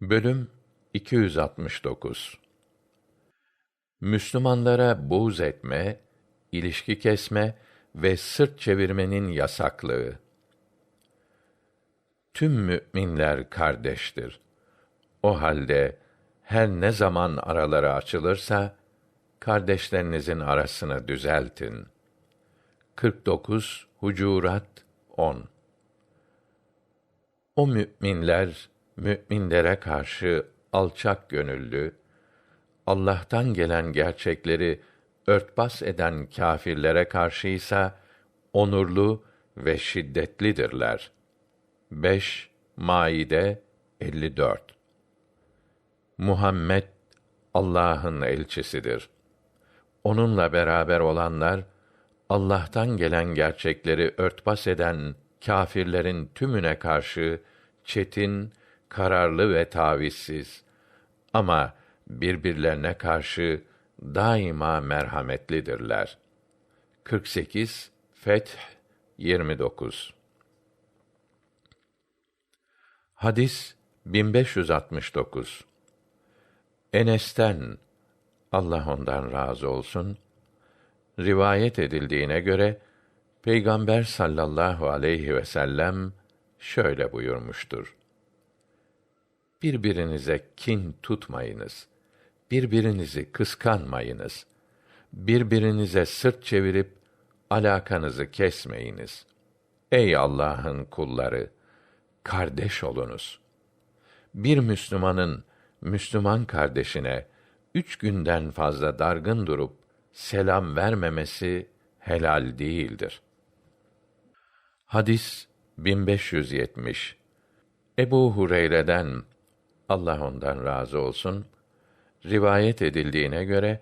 Bölüm 269 Müslümanlara buğz etme, ilişki kesme ve sırt çevirmenin yasaklığı. Tüm müminler kardeştir. O halde her ne zaman araları açılırsa kardeşlerinizin arasını düzeltin. 49 Hucurat 10 O müminler müminlere karşı alçak gönüllü, Allah'tan gelen gerçekleri örtbas eden kâfirlere karşı ise onurlu ve şiddetlidirler. 5 Maide 54 Muhammed Allah'ın elçisidir. Onunla beraber olanlar Allah'tan gelen gerçekleri örtbas eden kâfirlerin tümüne karşı çetin, kararlı ve tavizsiz ama birbirlerine karşı daima merhametlidirler. 48 Feth 29 Hadis 1569 Enes'ten Allah ondan razı olsun rivayet edildiğine göre Peygamber sallallahu aleyhi ve sellem şöyle buyurmuştur. Birbirinize kin tutmayınız. Birbirinizi kıskanmayınız. Birbirinize sırt çevirip alakanızı kesmeyiniz. Ey Allah'ın kulları, kardeş olunuz. Bir Müslümanın Müslüman kardeşine üç günden fazla dargın durup selam vermemesi helal değildir. Hadis 1570 Ebu Hureyre'den Allah ondan razı olsun rivayet edildiğine göre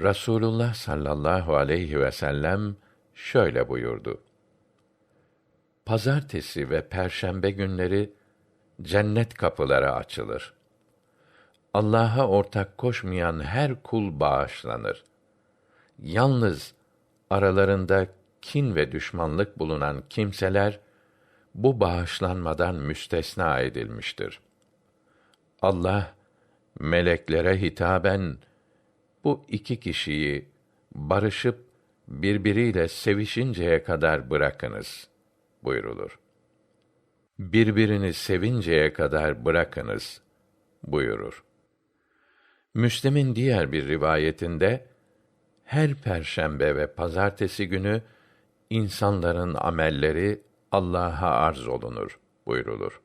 Rasulullah sallallahu aleyhi ve sellem şöyle buyurdu. Pazartesi ve perşembe günleri cennet kapıları açılır. Allah'a ortak koşmayan her kul bağışlanır. Yalnız aralarında kin ve düşmanlık bulunan kimseler bu bağışlanmadan müstesna edilmiştir. Allah meleklere hitaben bu iki kişiyi barışıp birbiriyle sevişinceye kadar bırakınız buyurulur. Birbirini sevinceye kadar bırakınız buyurur. Müslim'in diğer bir rivayetinde her perşembe ve pazartesi günü insanların amelleri Allah'a arz olunur buyrulur.